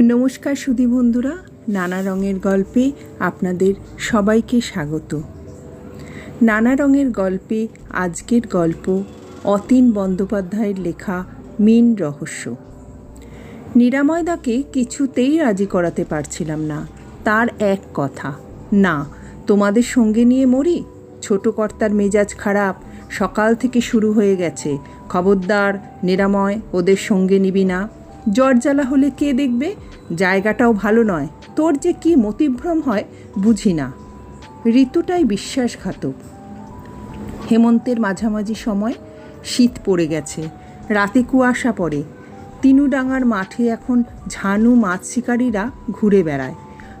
নমস্কার সুধী বন্ধুরা, নানা রঙের গল্পে আপনাদের সবাইকে স্বাগত। নানা রঙের গল্পে আজকের গল্প অতীন বন্দ্যোপাধ্যায়ের লেখা মিন রহস্য। নিরাময়দাকে কিছুতেই রাজি করাতে পারছিলাম না। তার এক কথা, না, তোমাদের সঙ্গে নিয়ে মরি? ছোট কর্তার মেজাজ খারাপ, সকাল থেকে শুরু হয়ে গেছে। খবরদার, নিরাময়, ওদের সঙ্গে নিবি না। জ্বর জ্বালা হলে কে দেখবে? জায়গাটাও ভালো নয়। তোর যে কি মতিভ্রম হয়, বুঝি না। ঋতুটাই বিশ্বাসঘাতক। হেমন্তের মাঝামাঝি সময় শীত পড়ে গেছে। রাতে কুয়াশা পড়ে। তিনুডাঙ্গার মাঠে এখন ঝানু মাছ শিকারীরা ঘুরে বেড়ায়।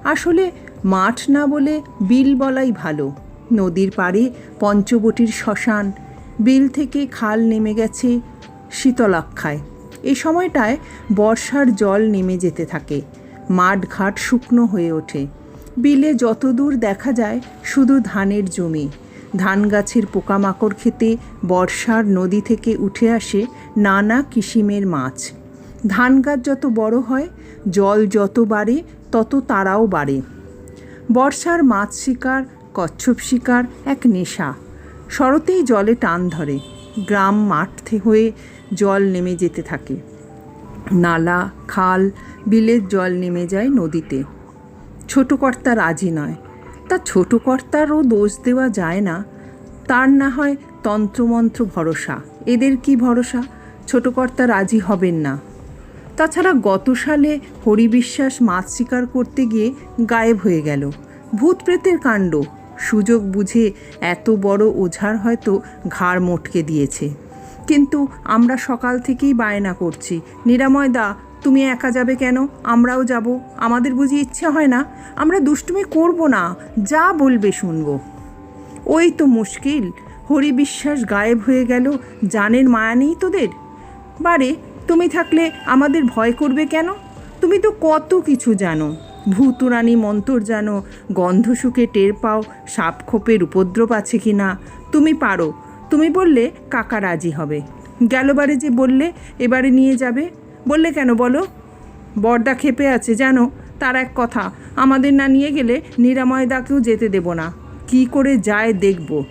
আসলে মাঠ না বলে বিল বলাই ভালো। নদীর পাড়ে পঞ্চবটির শ্মশান। বিল থেকে খাল নেমে গেছে শীতলাক্ষায়। এই সময়টায় বর্ষার জল নেমে যেতে থাকে। মাঠ ঘাট শুকনো হয়ে ওঠে। বিলে যতদূর দেখা যায়, শুধু ধানের জমি। ধান গাছের পোকামাকড় খেতে বর্ষার নদী থেকে উঠে আসে নানা কিসিমের মাছ। ধান গাছ যত বড় হয়, জল যত বাড়ে, তত তারাও বাড়ে। বর্ষার মাছ শিকার, কচ্ছপ শিকার এক নেশা। শরতেই জলে টান ধরে। গ্রাম মাঠ হয়ে জল নেমে যেতে থাকে। নালা, খাল, বিলের জল নেমে যায় নদীতে। ছোট কর্তা রাজি নয়। তা ছোট কর্তারও দোষ দেওয়া যায় না। তার না হয় তন্ত্রমন্ত্র ভরসা। এদের কি ভরসা? ছোট কর্তা রাজি হবেন না। তাছাড়া গত সালে হরিবিশ্বাস মাছ শিকার করতে গিয়ে গায়েব হয়ে গেল। ভূত প্রেতের কাণ্ড। সুযোগ বুঝে এত বড় ওঝার হয়তো ঘাড় মোটকে দিয়েছে। কিন্তু আমরা সকাল থেকেই বায়না করছি। নিরাময় দা, তুমি একা যাবে কেন? আমরাও যাব। আমাদের বুঝি ইচ্ছে হয় না? আমরা দুষ্টুমি করব না। যা বলবে শুনব। ওই তো মুশকিল। হরি বিশ্বাস গায়েব হয়ে গেল। জানের মায়া নেই তোদের? বারে, তুমি থাকলে আমাদের ভয় করবে কেন? তুমি তো কত কিছু জানো। ভূতুরানি মন্তর জানো। গন্ধ শুকে টের পাও। সাপ খোপের উপদ্রব আছে কি না তুমি পারো। তুমি বললে কাকা রাজি হবে। গেলবারে যে বললে, এবারে নিয়ে যাবে। বললে কেন বলো? বর্দা খেপে আছে, জানো, তার এক কথা, আমাদের না নিয়ে গেলে নিরাময়দাকেও যেতে দেব না। কি করে যায় দেখব।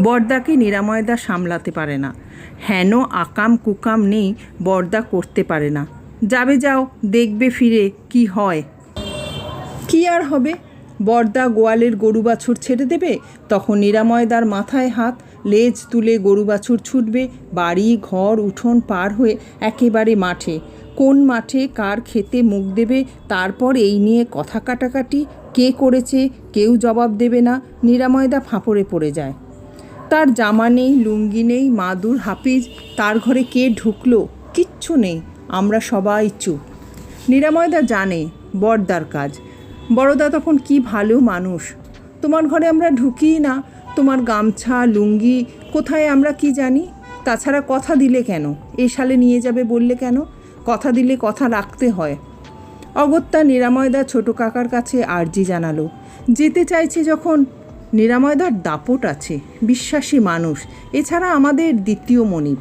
বর্দাকে নিরাময়দা সামলাতে পারে না। হেন আকাম কুকাম নেই, বর্দা করতে পারে না। যাবে যাও, দেখবে ফিরে কি হয়। কি আর হবে? বর্দা গোয়ালের গরু বাছুর ছেড়ে দেবে। তখন নিরাময়দার মাথায় হাত, লেজ তুলে গরু বাছুর ছুটবে। বাড়ি, ঘর, উঠোন পার হয়ে একেবারে মাঠে। কোন মাঠে কার খেতে মুখ দেবে, তারপর এই নিয়ে কথা কাটাকাটি। কে করেছে, কেউ জবাব দেবে না। নিরাময়দা ফাঁপড়ে পড়ে যায়। তার জামা নেই, লুঙ্গি নেই, মাদুর, হাফিজ, তার ঘরে কে ঢুকলো? কিচ্ছু নেই। আমরা সবাই চুপ। নিরাময়দা জানে বড়দার কাজ। বড়দা তখন কি ভালো মানুষ। তোমার ঘরে আমরা ঢুকিই না, তোমার গামছা, লুঙ্গি, কোথায় আমরা কি জানি? তাছাড়া কথা দিলে কেন? এ সালে নিয়ে যাবে বললে কেন? কথা দিলে কথা রাখতে হয়। অগত্যা নিরাময়দা ছোট কাকার কাছে আর্জি জানালো। যেতে চাইছে যখন নিরাময়দার দাপট আছে, বিশ্বাসী মানুষ। এছাড়া আমাদের দ্বিতীয় মনিব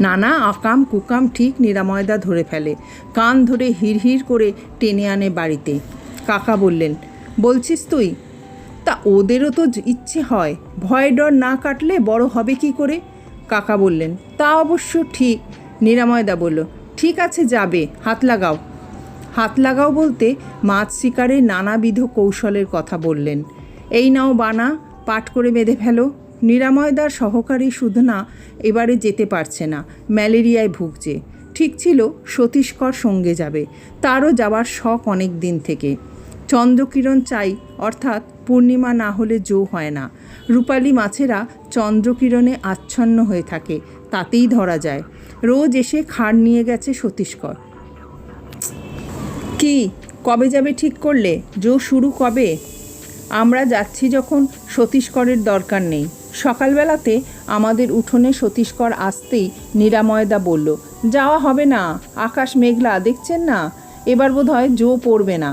নানা আকাম কুকাম ঠিক নিরাময়দা ধরে ফেলে। কান ধরে হিড়হিড় করে টেনে আনে বাড়িতে। কাকা বললেন, বলছিস তুই? তা ওদেরও তো ইচ্ছে হয়। ভয় ডর না কাটলে বড় হবে কি করে? কাকা বললেন, তা অবশ্য ঠিক। নিরাময়দা বলল, ঠিক আছে, যাবে। হাত লাগাও। হাত লাগাও বলতে মাছ শিকারের নানাবিধ কৌশলের কথা বললেন। এই নাও বানা, পাট করে বেঁধে ফেলো। নিরাময়দার সহকারী সুধনা এবারে যেতে পারছে না, ম্যালেরিয়ায় ভুগছে। ঠিক ছিল, সতীশকর সঙ্গে যাবে। তারও যাওয়ার শখ অনেক দিন থেকে। চন্দ্রকিরণ চাই, অর্থাৎ পূর্ণিমা না হলে জো হয় না। রূপালী মাছেরা চন্দ্রকিরণে আচ্ছন্ন হয়ে থাকে, তাতেই ধরা যায়। রোজ এসে খাড় নিয়ে গেছে সতীশকর। কি, কবে যাবে ঠিক করলে? জো শুরু কবে? আমরা যাচ্ছি যখন সতীশকরের দরকার নেই। সকালবেলাতে আমাদের উঠোনে সতীশকর আসতেই নিরাময়দা বলল, যাওয়া হবে না, আকাশ মেঘলা, দেখছেন না? এবার বোধ হয় জো পড়বে না।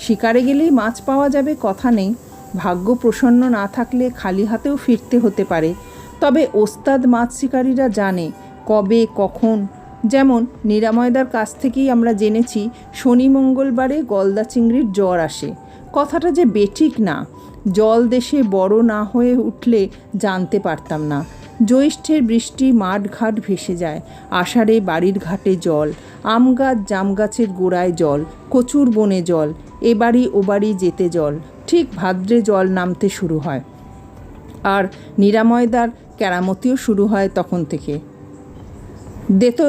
শিকারে গেলেই মাছ পাওয়া যাবে কথা নেই, ভাগ্য প্রসন্ন না থাকলে খালি হাতেও ফিরতে হতে পারে। তবে ওস্তাদ মাছ শিকারীরা জানে কবে, কখন। যেমন নিরাময়দার কাছ থেকেই আমরা জেনেছি, শনি মঙ্গলবারে গলদা চিংড়ির জ্বর আসে। কথাটা যে বেঠিক না জল দেশে বড় না হয়ে উঠলে জানতে পারতাম না। জ্যৈষ্ঠের বৃষ্টি মাঠ ঘাট ভেসে যায়। আষাঢ়ে বাড়ির ঘাটে জল। আম গাছ জাম গাছের গোড়ায় জল। কচুর বনে জল। এ বাড়ি ও বাড়ি যেতে জল। ঠিক ভাদ্রে জল নামতে শুরু হয়। আর নিরাময়দার কেরামতিও শুরু হয় তখন থেকে। দে তো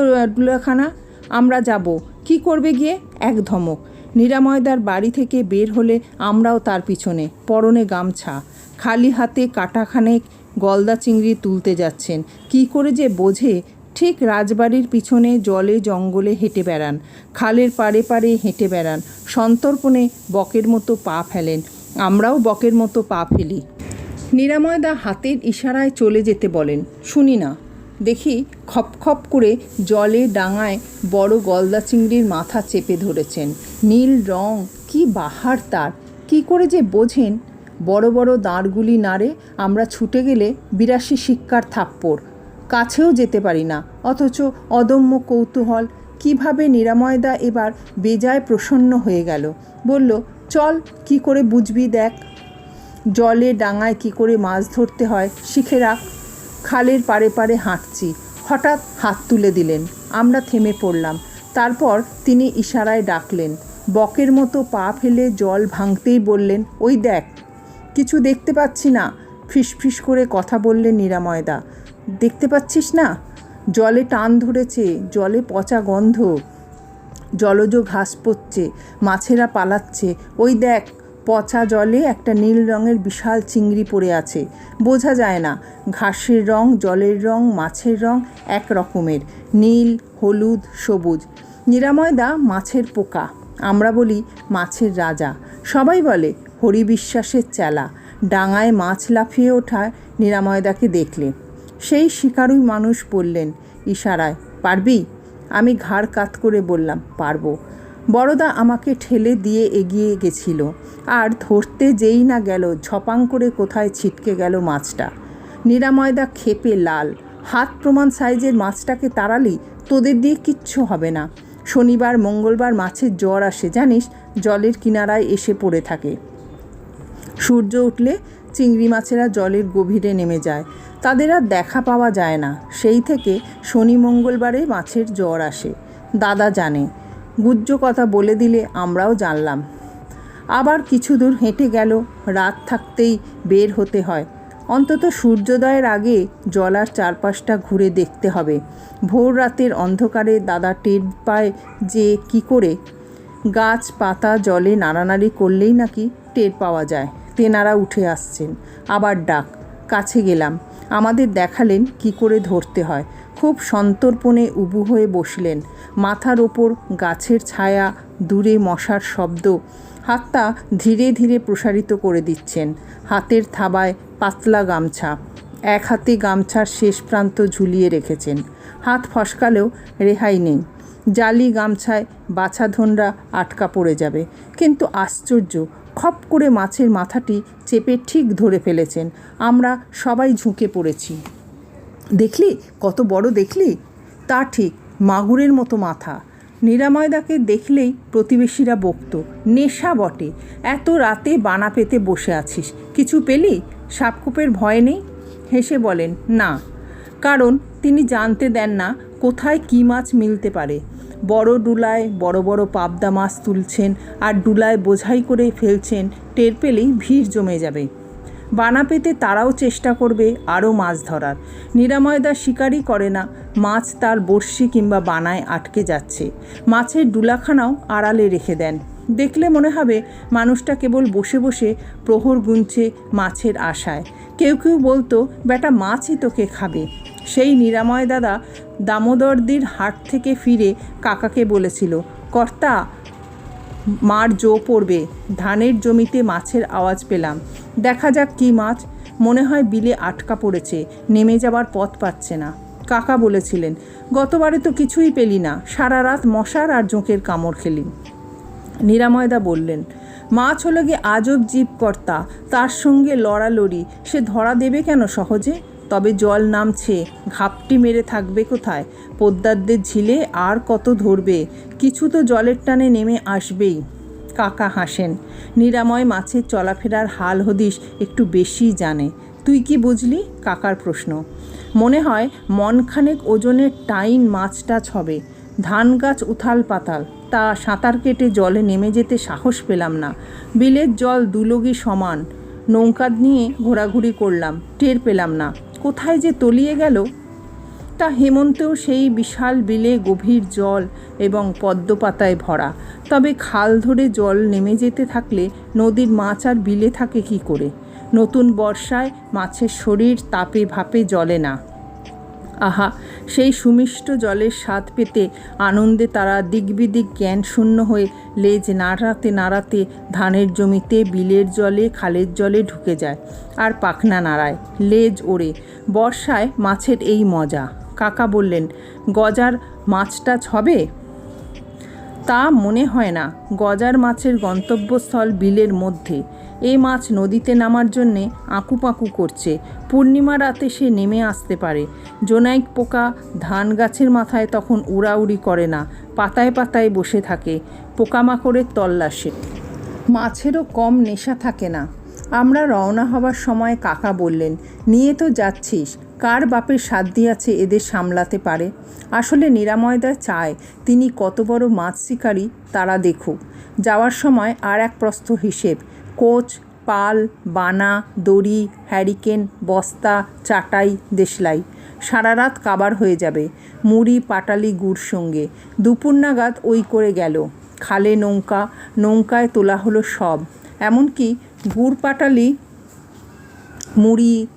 আমরা যাব। কি করবে গিয়ে? এক ধমক। নিরাময়দার বাড়ি থেকে বের হলে আমরাও তার পিছনে, পরনে গামছা। খালি হাতে কাটাখানেক গলদা চিংড়ি তুলতে যাচ্ছেন। কি করে যে বোঝে? ঠিক রাজবাড়ির পিছনে জলে জঙ্গলে হেঁটে বেড়ান, খালের পাড়ে পাড়ে হেঁটে বেড়ান, সন্তর্পণে বকের মতো পা ফেলেন। আমরাও বকের মতো পা ফেলি। নিরাময়দা হাতের ইশারায় চলে যেতে বলেন, শুনি না। দেখি খপ খপ করে জলে ডাঙায় বড় গলদা চিংড়ির মাথা চেপে ধরেছেন। নীল রং, কি বাহার তার। কি করে যে বোঝেন? বড় বড় দাঁড়গুলি নাড়ে আমরা ছুটে গেলে বিরাশি শিক্ষার থাপ্পড়। কাছেও যেতে পারি না, অথচ অদম্য কৌতূহল। কীভাবে নিরাময়দা এবার বেজায় প্রসন্ন হয়ে গেল। বলল, চল, কি করে বুঝবি দেখ। জলে ডাঙায় কি করে মাছ ধরতে হয় শিখে রাখ। খালের পারে পাড়ে হাঁটছি। হঠাৎ হাত তুলে দিলেন। আমরা থেমে পড়লাম। তারপর তিনি ইশারায় ডাকলেন বকের মতো পা ফেলে জল ভাঙতেই বললেন, ওই দেখ, কিছু দেখতে পাচ্ছি না। ফিসফিস করে কথা বললেন নিরাময়দা, দেখতে পাচ্ছিস না? জলে টান ধরেছে, জলে পচা গন্ধ। জলজ ঘাস পড়ছে মাছেরা পালাচ্ছে। ওই দেখ, পচা জলে একটা নীল রঙের বিশাল চিংড়ি পড়ে আছে। বোঝা যায় না, ঘাসের রং, জলের রং, মাছের রং এক রকমের নীল, হলুদ, সবুজ। নিরাময়দা মাছের পোকা আমরা বলি মাছের রাজা। সবাই বলে হরি বিশ্বাসের চেলা। ডাঙায় মাছ লাফিয়ে ওঠায় নিরাময়দাকে দেখলে সেই শিকারুই মানুষ বললেন, ইশারায়, পারবি? আমি ঘাড় কাত করে বললাম, পারব। বড়দা আমাকে ঠেলে দিয়ে এগিয়ে গেছিল। আর ধরতে যেই না গেল, ঝপাং করে কোথায় ছিটকে গেল মাছটা। নিরাময়দা খেপে লাল, হাত প্রমাণ সাইজের মাছটাকে তাড়ালি, তোদের দিয়ে কিচ্ছু হবে না। শনিবার, মঙ্গলবার মাছের জ্বর আসে, জানিস? জলের কিনারায় এসে পড়ে থাকে। সূর্য উঠলে চিংড়ি মাছেরা জলের গভীরে নেমে যায়। তাদের আর দেখা পাওয়া যায় না। সেই থেকে শনি, মঙ্গলবারে মাছের জ্বর আসে। দাদা জানে। গুজ্জ কথা বলে দিলে আমরাও জানলাম। আবার কিছু দূর হেঁটে গেল। রাত থাকতেই বের হতে হয়। অন্তত সূর্যোদয়ের আগে জলার চারপাশটা ঘুরে দেখতে হবে। ভোর রাতের অন্ধকারে দাদা টের পায় যে কি করে। গাছ, পাতা, জলে নাড়ানাড়ি করলেই নাকি টের পাওয়া যায়। তেনারা উঠে আসছেন। আবার ডাক, কাছে গেলাম। আমাদের দেখালেন কি করে ধরতে হয়। খুব সন্তর্পণে উবু হয়ে বসলেন। মাথার ওপর গাছের ছায়া দূরে মশার শব্দ হাতটা ধীরে ধীরে প্রসারিত করে দিচ্ছেন। হাতের থাবায় পাতলা গামছা। এক হাতে গামছার শেষ প্রান্ত ঝুলিয়ে রেখেছেন। হাত ফসকালেও রেহাই নেই। জালি গামছায় বাছাধনরা আটকা পড়ে যাবে। কিন্তু আশ্চর্য, খপ করে মাছের মাথাটি চেপে ঠিক ধরে ফেলেছেন। আমরা সবাই ঝুঁকে পড়েছি। দেখলি? কত বড় দেখলি? তা ঠিক, মাগুরের মতো মাথা। নিরাময়দাকে দেখলেই প্রতিবেশীরা বকত। নেশা বটে। এত রাতে বানা পেতে বসে আছিস। কিছু পেলি? সাপকোপের ভয় নেই? হেসে বলেন, না। কারণ তিনি জানতে দেন না কোথায় কী মাছ মিলতে পারে। বড় ডুলায় বড় বড় পাবদা মাছ তুলছেন আর ডুলায় বোঝাই করে ফেলছেন, টের পেলেই ভিড় জমে যাবে। বানা পেতে তারাও চেষ্টা করবে আরও মাছ ধরার। নিরাময়দা শিকারই করে না, মাছ তার বড়শি কিংবা বানায় আটকে যাচ্ছে। মাছের ডুলাখানাও আড়ালে রেখে দেন। দেখলে মনে হবে মানুষটা কেবল বসে বসে প্রহর গুনছে মাছের আশায়। কেউ কেউ বলতো, বেটা, মাছই তোকে খাবে। সেই নিরাময় দাদা দামোদরদির হাট থেকে ফিরে কাকাকে বলেছিল, কর্তা মার জো পড়বে, ধানের জমিতে মাছের আওয়াজ পেলাম। দেখা যাক কী মাছ, মনে হয় বিলে আটকা পড়েছে, নেমে যাবার পথ পাচ্ছে না। কাকা বলেছিলেন, গতবারে তো কিছুই পেলি না, সারা রাত মশার আর জোঁকের কামড় খেলি। নিরাময়দা বললেন, মাছ হলো গিয়ে আজব জীবকর্তা, তার সঙ্গে লড়ালড়ি, সে ধরা দেবে কেন সহজে? তবে জল নামছে, ঘাপটি মেরে থাকবে কোথায়? পোদ্দারদের ঝিলে আর কত ধরবে? কিছু তো জলের টানে নেমে আসবেই। কাকা হাসেন, নিরাময় মাছের চলাফেরার হাল হদিস একটু বেশিই জানে। তুই কি বুঝলি? কাকার প্রশ্ন। মনে হয় মনখানেক ওজনের টাইন মাছ টাছ হবে। ধান গাছ উথাল পাতাল, তা সাঁতার কেটে জলে নেমে যেতে সাহস পেলাম না। বিলের জল দুলগি সমান। নৌকা নিয়ে ঘোরাঘুরি করলাম, টের পেলাম না। কোথায় যে তলিয়ে গেল, তা হেমন্তেও সেই বিশাল বিলে গভীর জল এবং পদ্মপাতায় ভরা। তবে খাল ধরে জল নেমে যেতে থাকলে নদীর মাছ আর বিলে থাকে কি করে? নতুন বর্ষায় মাছের শরীর তাপে ভাপে জলে না। আহা, সেই সুমিষ্ট জলের স্বাদ পেতে আনন্দে তারা দিকবিদিক জ্ঞান শূন্য হয়ে লেজ নাড়াতে নাড়াতে ধানের জমিতে বিলের জলে, খালের জলে ঢুকে যায় আর পাখনা নাড়ায়, লেজ ওড়ে। বর্ষায় মাছের এই মজা। কাকা বললেন, গজার মাছটা ছবে তা মনে হয় না। গজার মাছের গন্তব্যস্থল বিলের মধ্যে। এই মাছ নদীতে নামার জন্যে আঁকুপাঁকু করছে। পূর্ণিমা রাতে সে নেমে আসতে পারে। জোনাইক পোকা ধান গাছের মাথায় তখন উড়াউড়ি করে না, পাতায় পাতায় বসে থাকে, পোকামাকড়ের তল্লাশে। মাছেরও কম নেশা থাকে না। আমরা রওনা হবার সময় কাকা বললেন, নিয়ে তো যাচ্ছিস, কার বাপের সাধ্য আছে এদের সামলাতে পারে? আসলে নিরাময়দা চায়, তিনি কত বড় মাছ শিকারী, তারা দেখুক। যাওয়ার সময় আর এক প্রস্থ হিসেব কোচ, পাল, বানা, দড়ি, হ্যারিকেন, বস্তা, চাটাই, দেশলাই। সারা রাত কাবার হয়ে যাবে। মুড়ি, পাটালি, গুড় সঙ্গে। দুপুর নাগাদ ওই করে গেল। খালে নৌকা, নৌকায় তোলা হলো সব। এমনকি গুড়, পাটালি, মুড়ি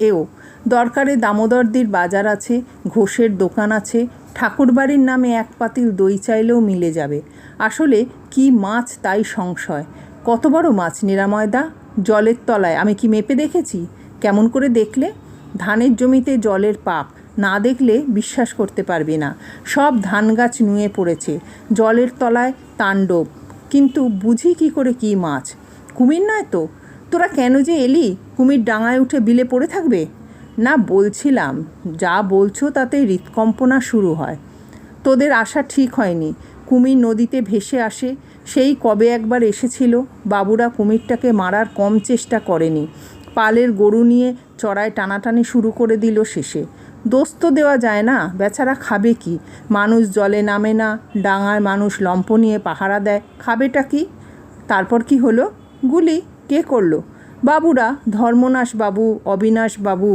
এও। দরকারে দামোদরদির বাজার আছে, ঘোষের দোকান আছে। ঠাকুরবাড়ির নামে এক পাতিল দই চাইলেও মিলে যাবে। আসলে কি মাছ তাই সংশয়। কত বড় মাছ নিরাময়দা জলের তলায়। আমি কি মেপে দেখেছি? কেমন করে দেখলে? ধানের জমিতে জলের পাপ। না দেখলে বিশ্বাস করতে পারবে না। সব ধান গাছ নুয়ে পড়েছে। জলের তলায় তাণ্ডব। কিন্তু বুঝি কি করে কি মাছ? কুমির নয় তো? তোরা কেন যে এলি? কুমির ডাঙায় উঠে বিলে পড়ে থাকবে? না, বলছিলাম। যা বলছো তাতে হৃৎকম্পনা শুরু হয়। তোদের আশা ঠিক হয়নি। কুমির নদীতে ভেসে আসে। সেই কবে একবার এসেছিল, বাবুরা কুমিরটাকে মারার কম চেষ্টা করেনি। পালের গরু নিয়ে চড়ায় টানাটানি শুরু করে দিল শেষে। দোষ তো দেওয়া যায় না, বেচারা খাবে কি? মানুষ জলে নামে না, ডাঙায় মানুষ লম্প নিয়ে পাহারা দেয়। খাবেটা কি? তারপর কি হলো? গুলি, কে করল? বাবুরা, ধর্মনাশ বাবু, অবিনাশ বাবু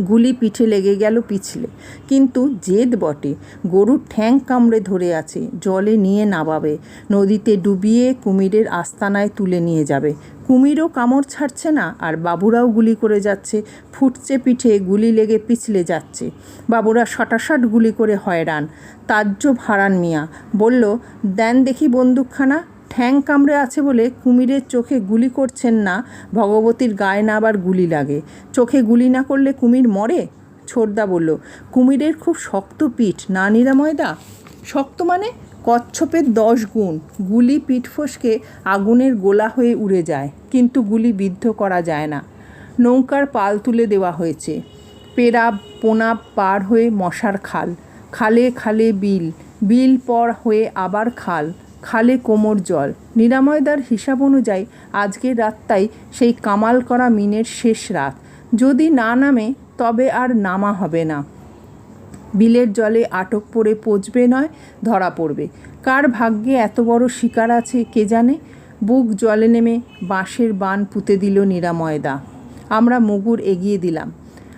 গুলি পিঠে লেগে গেল পিছলে। কিন্তু জেদ বটে, গরুর ঠ্যাং কামড়ে ধরে আছে, জলে নিয়ে নাবাবে নদীতে ডুবিয়ে কুমিরের আস্তানায় তুলে নিয়ে যাবে। কুমিরও কামড় ছাড়ছে না, আর বাবুরাও গুলি করে যাচ্ছে, ফুটছে পিঠে, গুলি লেগে পিছলে যাচ্ছে। বাবুরা শটাশট গুলি করে হয়রান। তাজ্জব হারান মিয়া, বলল, দেন দেখি বন্দুকখানা। ঠ্যাং কামড়ে আছে বলে কুমিরের চোখে গুলি করছেন না, ভগবতীর গায়ে না আবার গুলি লাগে। চোখে গুলি না করলে কুমির মরে? ছোটদা বলল, কুমিরের খুব শক্ত পিঠ না নিরাময়দা শক্ত মানে কচ্ছপের দশ গুণ। গুলি পিঠ ফসকে আগুনের গোলা হয়ে উড়ে যায়, কিন্তু গুলি বিদ্ধ করা যায় না। নৌকার পাল তুলে দেওয়া হয়েছে। পেরাব পোনাব পার হয়ে মশার খাল। খালে খালে বিল। বিল পর হয়ে আবার খাল। খালে কোমর জল। নিরাময়দার হিসাব অনুযায়ী আজকের রাতটাই সেই কামাল করা মিনের শেষ রাত। যদি না নামে, তবে আর নামা হবে না। বিলের জলে আটক পড়ে পচবে নয়, ধরা পড়বে। কার ভাগ্যে এত বড় শিকার আছে কে জানে? বুক জলে নেমে বাঁশের বান পুঁতে দিল নিরাময়দা। আমরা মুগুর এগিয়ে দিলাম।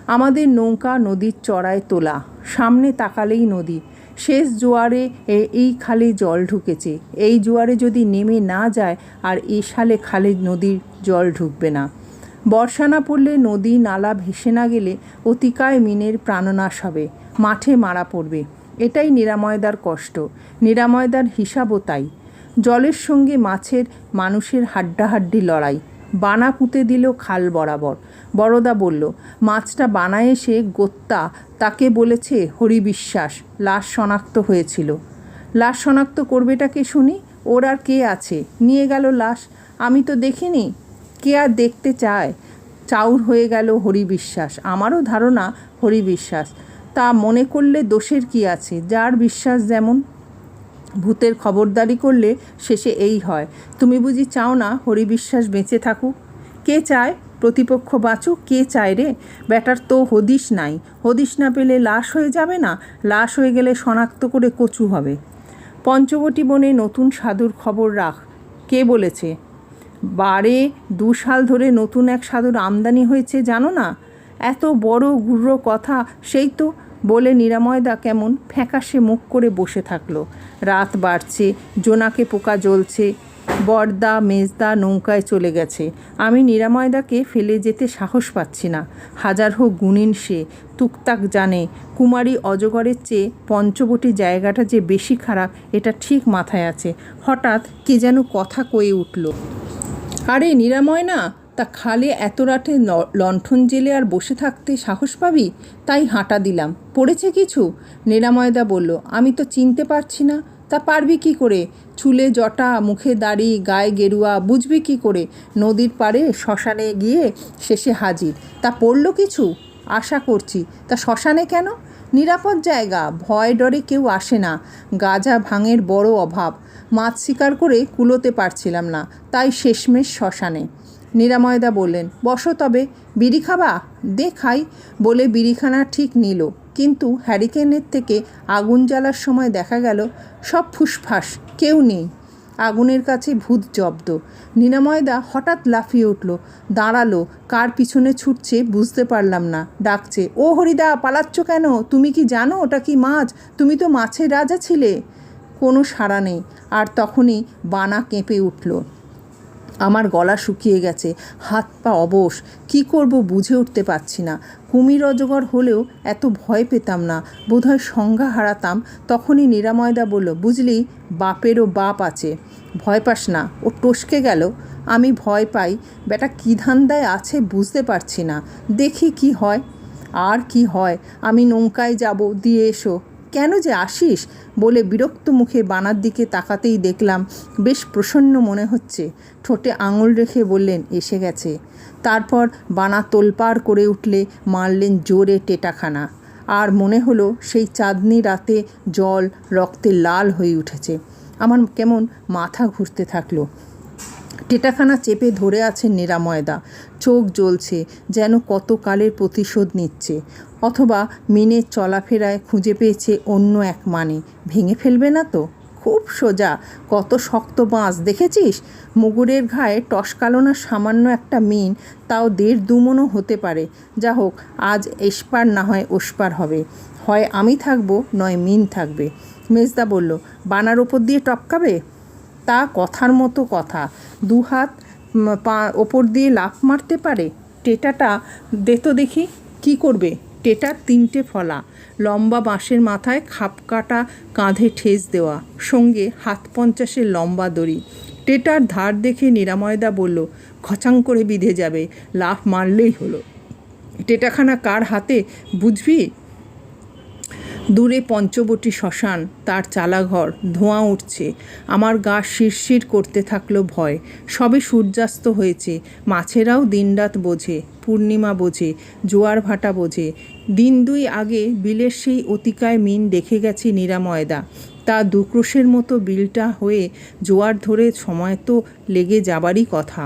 আমাদের নৌকা নদীর চড়ায় তোলা। সামনে তাকালেই নদী। শেষ জোয়ারে এই খালে জল ঢুকেছে। এই জোয়ারে যদি নেমে না যায়, আর এই সালে খালে নদীর জল ঢুকবে না। বর্ষা না পড়লে নদী নালা ভেসে না গেলে অতিকায় মিনের প্রাণনাশ হবে। মাঠে মারা পড়বে। এটাই নিরাময়দার কষ্ট। নিরাময়দার হিসাবও তাই। জলের সঙ্গে মাছের মানুষের হাড্ডাহাড্ডি লড়াই। বানা পুঁতে দিল খাল বরাবর। বড়দা বলল, মাছটা বানায় এসে গোত্তা, তাকে বলেছে হরি বিশ্বাস, লাশ শনাক্ত হয়েছিল। লাশ শনাক্ত করবেটাকে শুনি? ওর আর কে আছে? নিয়ে গেল লাশ। আমি তো দেখিনি। কে আর দেখতে চায়? চাউর হয়ে গেল হরি বিশ্বাস। আমারও ধারণা হরি বিশ্বাস। তা মনে করলে দোষের কি আছে? যার বিশ্বাস যেমন। ভূতের খবরদারি করলে শেষে এই হয়। তুমি বুঝি চাও না হরিবিশ্বাস বেঁচে থাকুক? কে চায়? প্রতিপক্ষ বাঁচুক, কে চায় রে? ব্যাটার তো হদিশ নাই। হদিশ না পেলে লাশ হয়ে যাবে না? লাশ হয়ে গেলে শনাক্ত করে কচু হবে। পঞ্চবটি বনে নতুন সাধুর খবর রাখ। কে বলেছে? বারে দু সাল ধরে নতুন এক সাধুর আমদানি হয়েছে, জানো না? এত বড় গুর্র কথা, সেই তো বলে নিরাময়দা কেমন ফ্যাকাশে মুখ করে বসে থাকল। রাত বাড়ছে, জোনাকে পোকা জ্বলছে বর্দা, মেজদা নৌকায় চলে গেছে। আমি নিরাময়দাকে ফেলে যেতে সাহস পাচ্ছি না। হাজার হোক গুণিন সে, তুকতাক জানে, কুমারী অজগরের চেয়ে পঞ্চবটি জায়গাটা যে বেশি খারাপ, এটা ঠিক মাথায় আছে। হঠাৎ কে যেন কথা কয়ে উঠল, আরে নিরাময় না, তা খালে এত রাতে লণ্ঠন জেলে আর বসে থাকতে সাহস পাবি? তাই হাঁটা দিলাম। পড়েছে কিছু? নিরাময়দা বলল, আমি তো চিনতে পারছি না। তা পারবি কি করে? চুলে জটা, মুখে দাড়ি, গায়ে গেরুয়া, বুঝবি কি করে? নদীর পাড়ে শ্মশানে গিয়ে শেষে হাজির। তা পড়ল কিছু? আশা করছি। তা শ্মশানে কেন? নিরাপদ জায়গা, ভয় ডরে কেউ আসে না। গাজা ভাঙের বড় অভাব। মাছ শিকার করে কুলোতে পারছিলাম না। তাই শেষমেশ শ্মশানে। নিরাময়দা বললেন, বসো তবে, বিড়ি খাবা? দে খাই। বলে বিড়িখানা ঠিক নিল। কিন্তু হ্যারিকেনের থেকে আগুন জ্বালার সময় দেখা গেল, সব ফুসফাস, কেউ নেই। আগুনের কাছে ভূত জব্দ। নিরাময়দা হঠাৎ লাফিয়ে উঠল, দাঁড়াল, কার পিছনে ছুটছে বুঝতে পারলাম না। ডাকছে, ও হরিদা, পালাচ্ছ কেন? তুমি কি জানো ওটা কি মাছ? তুমি তো মাছের রাজা ছিলে? কোনো সাড়া নেই, আর তখনই বানা কেঁপে উঠল। আমার গলা শুকিয়ে গেছে, হাত পা অবশ, কি করব বুঝে উঠতে পারছি না। কুমির অজগর হলেও এত ভয় পেতাম না, বোধহয় সংজ্ঞা হারাতাম। তখনই নিরাময়দা বলল, বুঝলি, বাপেরও বাপ আছে। ভয় পাস না, ও টসকে গেল। আমি ভয় পাই, বেটা কী ধান্দায় আছে বুঝতে পারছি না। দেখি কি হয়, আর কি হয়, আমি নৌকায় যাব, দিয়ে এসো। কেন যে আসিস বলে বিরক্ত মুখে বানার দিকে তাকাতেই দেখলাম বেশ প্রসন্ন মনে হচ্ছে। ঠোঁটে আঙুল রেখে বললেন, এসে গেছে। তারপর বানা তোলপাড় করে উঠলে মারলেন জোরে টেটাখানা। আর মনে হলো সেই চাঁদনি রাতে জল রক্তে লাল হয়ে উঠেছে। আমার কেমন মাথা ঘুরতে থাকল। টেটাখানা চেপে ধরে আছেন নিরাময়দা চোখ জ্বলছে, যেন কত কালের প্রতিশোধ নিচ্ছে। অথবা মিনের চলাফেরায় খুঁজে পেয়েছে অন্য এক মানে। ভেঙে ফেলবে না তো? খুব সোজা। কত শক্ত বাঁশ, দেখেছিস? মুগুরের ঘায়ে টসকালো না সামান্য একটা মিন, তাও দেড় দুমনও হতে পারে। যা হোক, আজ এসপার না হয় ওসপার হবে। হয় আমি থাকব, নয় মিন থাকবে। মেজদা বলল, বানার ওপর দিয়ে টপকাবে? তা কথার মতো কথা। দু হাত পা ওপর দিয়ে লাফ মারতে পারে? টেটাটা দে তো দেখি, কি করবে? টেটার তিনটে ফলা, লম্বা বাঁশের মাথায় খাপকাটা কাঁধে ঠেস দেওয়া, সঙ্গে হাত পঞ্চাশের লম্বা দড়ি। টেটার ধার দেখে নিরাময়দা বলল খচাং করে বিঁধে যাবে, লাফ মারলেই হলো। টেটাখানা কার হাতে, বুঝবি? দূরে পঞ্চবটি শ্মশান, তার চালাঘর, ধোঁয়া উঠছে, আমার গা শিরশির করতে থাকল ভয়, সবে সূর্যাস্ত হয়েছে, মাছেরাও দিনরাত বোঝে। পূর্ণিমা বোঝে, জোয়ার ভাটা বোঝে। দিন দুই আগে বিলের সেই অতিকায় মিন দেখে গেছি নিরাময়দা তা দুক্রোশের মতো বিলটা হয়ে জোয়ার ধরে সময় তো লেগে যাবারই কথা।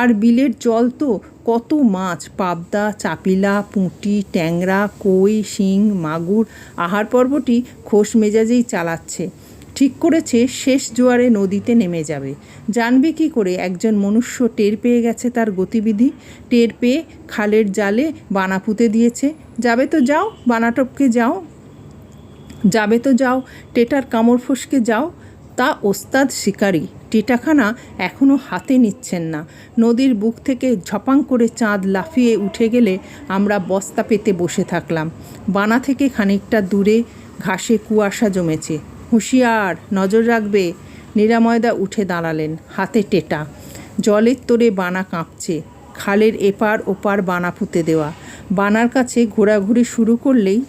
আর বিলের জল তো কত মাছ, পাবদা, চাপিলা, পুঁটি, ট্যাংরা, কই, শিং, মাগুর, আহার পর্বটি খোস মেজাজেই চালাচ্ছে। ঠিক করেছে, শেষ জোয়ারে নদীতে নেমে যাবে। জানবে কি করে? একজন মনুষ্য টের পেয়ে গেছে তার গতিবিধি। টের পেয়ে খালের জালে বানা পুঁতে দিয়েছে। যাবে তো যাও, বানাটপকে যাও। যাবে তো যাও, টেটার কামড় ফসকে যাও। তা ওস্তাদ শিকারী। টেটাখানা এখনও হাতে নিচ্ছেন না। নদীর বুক থেকে ঝপাং করে চাঁদ লাফিয়ে উঠে গেলে আমরা বস্তা পেতে বসে থাকলাম। বানা থেকে খানিকটা দূরে ঘাসে কুয়াশা জমেছে। হুঁশিয়ার, নজর রাখবে। নিরাময়দা উঠে দাঁড়ালেন, হাতে টেটা। জলের তোরে বানা কাঁপছে, খালের এপার ওপার বানা পুঁতে দেওয়া। বানার কাছে ঘোরাঘুরি শুরু করলেই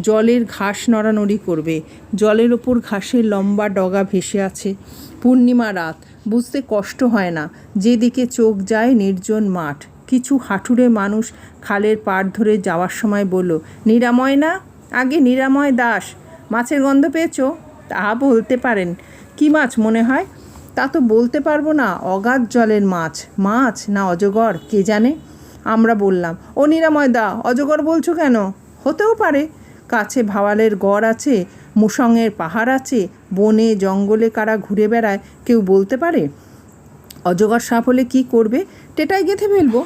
জলের ঘাস নড়ানড়ি করবে। জলের ওপর ঘাসের লম্বা ডগা ভেসে আছে। পূর্ণিমা রাত, বুঝতে কষ্ট হয় না, যেদিকে চোখ যায় নির্জন মাঠ। কিছু হাঁটুরে মানুষ খালের পাড় ধরে যাওয়ার সময় বলল, নিরাময় না? আগে নিরাময় দাস, মাছের গন্ধ পেয়েছ? তা বলতে পারেন। কি মাছ মনে হয়? তা তো বলতে পারব না, অগাধ জলের মাছ। মাছ না অজগর, কে জানে? আমরা বললাম, ও নিরাময় দা, অজগর বলছো কেন? হতেও পারে। কাছে ভাওয়ালের গড় আছে মুসঙের পাহাড় আছে, বনে, জঙ্গলে কারা ঘুরে বেড়ায়, কেউ বলতে পারে? অজগর সাপ হলে কী করবে? টেটাই গেঁথে ফেলব।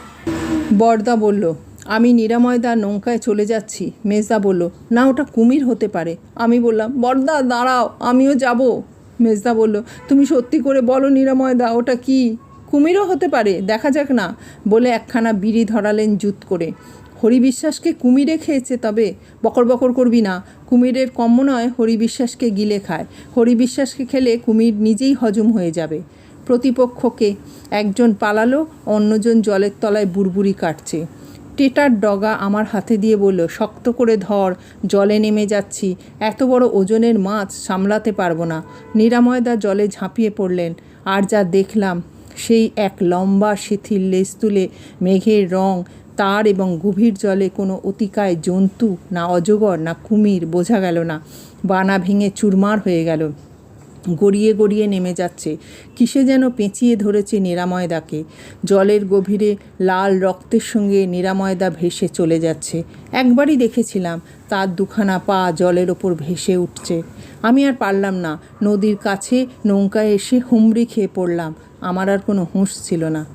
বরদা বলল আমি নিরাময়দা নৌকায় চলে যাচ্ছি। মেজদা বলল, না, ওটা কুমির হতে পারে। আমি বললাম বরদা দাঁড়াও, আমিও যাব। মেজদা বলল, তুমি সত্যি করে বলো নিরাময়দা ওটা কি? কুমিরও হতে পারে, দেখা যাক না। বলে একখানা বিড়ি ধরালেন জুত করে। হরি বিশ্বাসকে কুমিরে খেয়েছে তবে? বকর বকর করবি না। কুমিরের কম্ম নয়, হরি বিশ্বাসকে গিলে খায়। হরি বিশ্বাসকে খেলে কুমির নিজেই হজম হয়ে যাবে। প্রতিপক্ষকে একজন পালালো, অন্যজন জলের তলায় বুড়বুড়ি কাটছে। টেটার ডগা আমার হাতে দিয়ে বলল, শক্ত করে ধর, জলে নেমে যাচ্ছি। এত বড় ওজনের মাছ সামলাতে পারব না। নিরাময়দা জলে ঝাঁপিয়ে পড়লেন। আর যা দেখলাম, সেই এক লম্বা শিথিল লেজ তুলে মেঘের রং, তার এবং গভীর জলে কোনো অতিকায় জন্তু, না অজগর, না কুমির, বোঝা গেল না। বানা ভেঙে চুরমার হয়ে গেল। গড়িয়ে গড়িয়ে নেমে যাচ্ছে। কিসে যেন পেঁচিয়ে ধরেছে নিরাময়দাকে। জলের গভীরে লাল রক্তের সঙ্গে নিরাময়দা ভেসে চলে যাচ্ছে। একবারই দেখেছিলাম তার দুখানা পা জলের ওপর ভেসে উঠছে। আমি আর পারলাম না। নদীর কাছে নৌকায় এসে হুমড়ি খেয়ে পড়লাম। আমার আর কোনো হুঁশ ছিল না।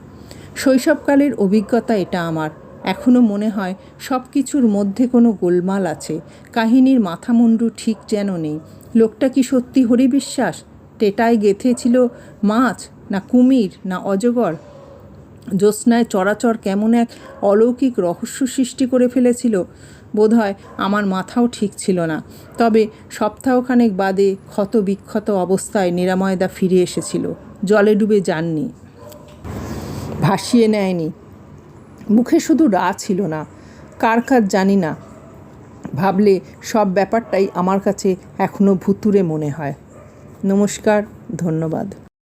শৈশবকালের অভিজ্ঞতা এটা আমার। এখনও মনে হয় সব কিছুর মধ্যে কোনো গোলমাল আছে। কাহিনীর মাথামুন্ডু ঠিক যেন নেই। লোকটা কি সত্যি হরি বিশ্বাস টেটায় গেথেছিল মাছ না কুমির না অজগর? জ্যোৎস্নায় চরাচর কেমন এক অলৌকিক রহস্য সৃষ্টি করে ফেলেছিল। বোধহয় আমার মাথাও ঠিক ছিল না। তবে সপ্তাহখানেক বাদে ক্ষত বিক্ষত অবস্থায় নিরাময়দা ফিরে এসেছিল। জলে ডুবে যাননি। ভাসিয়ে নেয়নি। মুখে শুধু রা ছিল না, কার কার জানি না। ভাবলে সব ব্যাপারটাই আমার কাছে এখনও ভুতুরে মনে হয়। নমস্কার, ধন্যবাদ।